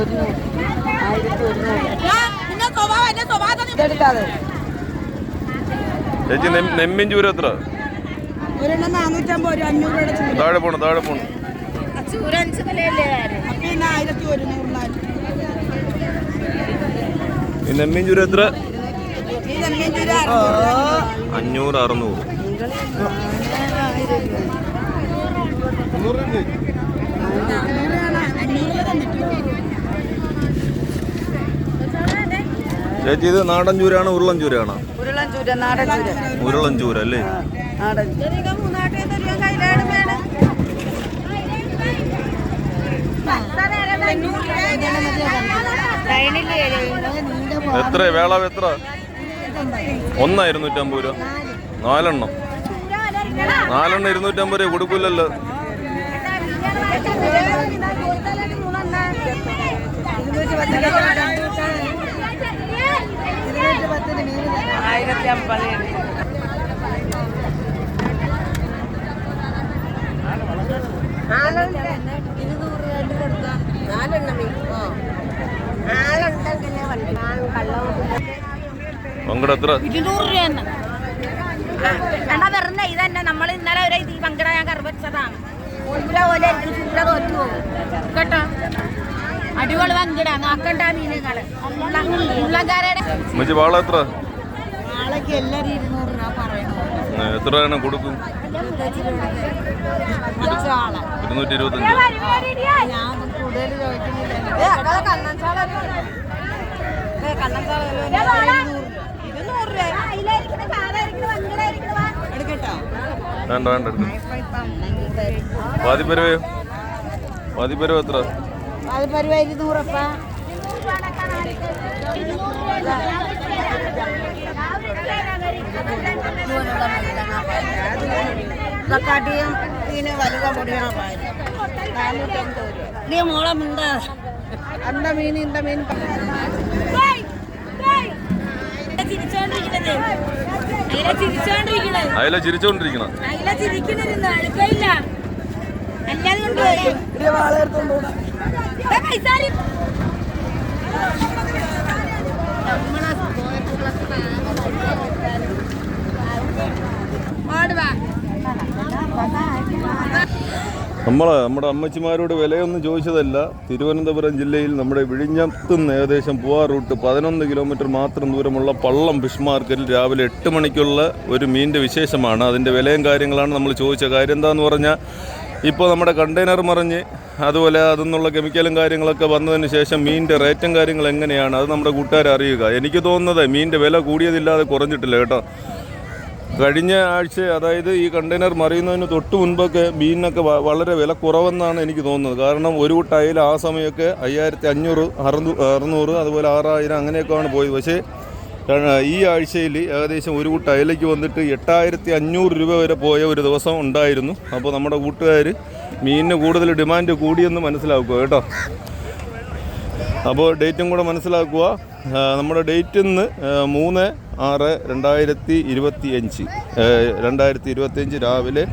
ഒരുന്നൂറ് ആയിരത്തി ഒരുന്നൂറ്. ഇതെടുക്കാതെ ചേച്ചി നെമ്മിൻ ചൂര എത്ര? ഒരെണ്ണം നാനൂറ്റമ്പത് ഒരു അഞ്ഞൂറ് രൂപയുടെ താഴെ പോണു താഴെ പോണു. പിന്നെ ആയിരത്തി ഒരുന്നൂറ് നാല്. ഈ നെമ്മിൻ ചൂര എത്ര? അഞ്ഞൂറ് ചൂര അറുന്നൂറ്. അഞ്ഞൂറ് ചേച്ചി ഇത് നാടൻ ചൂരാണ് ഉരുളൻ ചൂരാണ് ഉരുളൻ ചൂര അല്ലേ? എത്ര വേളവ് എത്ര? ഒന്ന് ഇരുന്നൂറ്റമ്പത് രൂപ. നാലെണ്ണം. നാലെണ്ണം ഇരുന്നൂറ്റമ്പത് രൂപ കൊടുക്കില്ലല്ലോ ആയിരത്തി അമ്പത് പങ്കട എത്ര ഇരുന്നൂറ് രൂപ തന്നെ. എന്നാ വെറുതെ ഇതന്നെ. നമ്മൾ ഇന്നലെ ഒരു ഈ പങ്കട ഞാൻ കറുവച്ചതാണ് പോലെ തോറ്റു പോകും. കേട്ടോ? അടിപൊളി പങ്കിട നോക്കണ്ട മീനുകൾ ഉള്ളക്കാരുടെ അമ്മച്ചി വാള എത്ര? എത്ര എണ്ണം കൊടുക്കും? ഇരുന്നൂറ്റി ഇരുപത്തഞ്ച് വേണ്ട വേണ്ട എടുക്കും. പാതിപ്പരുവയോ പാതിപ്പരുവ എത്ര? അത് പരുവ ഇരുന്നൂറപ്പ തക്കാട്ടിയും ഇതിന് വലുത പൊടിയണ പാൽ നാനൂറ്റമ്പത് രൂപ. നീ മോളെ മിണ്ട. അണ്ട മീൻ ഇന്ത മീൻ. അയല ചിരിച്ചോണ്ടിരിക്കണം. അതിലെ ചിരിക്കണത് അടുക്കയില്ല അല്ലാതെ കൊണ്ടുപോയി നമ്മൾ നമ്മുടെ അമ്മച്ചിമാരോട് വിലയൊന്നും ചോദിച്ചതല്ല. തിരുവനന്തപുരം ജില്ലയിൽ നമ്മുടെ വിഴിഞ്ഞത്തുനിന്ന് ഏകദേശം പോവാ റൂട്ട് പതിനൊന്ന് കിലോമീറ്റർ മാത്രം ദൂരമുള്ള പള്ളം ഫിഷ് മാർക്കറ്റിൽ രാവിലെ എട്ട് മണിക്കുള്ള ഒരു മീനിന്റെ വിശേഷമാണ്. അതിന്റെ വിലയും കാര്യങ്ങളാണ് നമ്മൾ ചോദിച്ച കാര്യം എന്താണെന്ന് പറഞ്ഞാൽ ഇപ്പോൾ നമ്മുടെ കണ്ടെയ്നർ മറിഞ്ഞ് അതുപോലെ അതെന്നുള്ള കെമിക്കലും കാര്യങ്ങളൊക്കെ വന്നതിന് ശേഷം മീനിന്റെ റേറ്റും കാര്യങ്ങൾ എങ്ങനെയാണ്? അത് നമ്മുടെ കൂട്ടുകാർ അറിയുക. എനിക്ക് തോന്നുന്നത് മീനിന്റെ വില കൂടിയതില്ലാതെ കുറഞ്ഞിട്ടില്ല കേട്ടോ. കഴിഞ്ഞ ആഴ്ച അതായത് ഈ കണ്ടെയ്നർ മറിയുന്നതിന് തൊട്ട് മുൻപൊക്കെ മീനിനൊക്കെ വളരെ വില കുറവെന്നാണ് എനിക്ക് തോന്നുന്നത്. കാരണം ഒരു കൂട്ടായാലും ആ സമയമൊക്കെ അയ്യായിരത്തി അഞ്ഞൂറ് അറുന്നൂറ് അതുപോലെ ആറായിരം അങ്ങനെയൊക്കെയാണ് പോയത്. പക്ഷേ ഈ ആഴ്ചയിൽ ഏകദേശം ഒരു കൂട്ട അയലയ്ക്ക് വന്നിട്ട് എട്ടായിരത്തി അഞ്ഞൂറ് രൂപ വരെ പോയ ഒരു ദിവസം ഉണ്ടായിരുന്നു. അപ്പോൾ നമ്മുടെ കൂട്ടുകാർ മീനിന് കൂടുതൽ ഡിമാൻഡ് കൂടിയെന്ന് മനസ്സിലാക്കുക കേട്ടോ. അപ്പോൾ ഡേറ്റും കൂടെ മനസ്സിലാക്കുക. നമ്മുടെ ഡേറ്റ് ഇന്ന് മൂന്ന് ആറ് രണ്ടായിരത്തി ഇരുപത്തി അഞ്ച് രണ്ടായിരത്തി ഇരുപത്തി അഞ്ച് രാവിലെ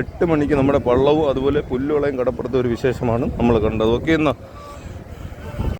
എട്ട് മണിക്ക് നമ്മുടെ പള്ളവും അതുപോലെ പുല്ലുളയും കടപ്പുറത്തെ ഒരു വിശേഷമാണ് നമ്മൾ കണ്ടത്. ഓക്കെ എന്നാ.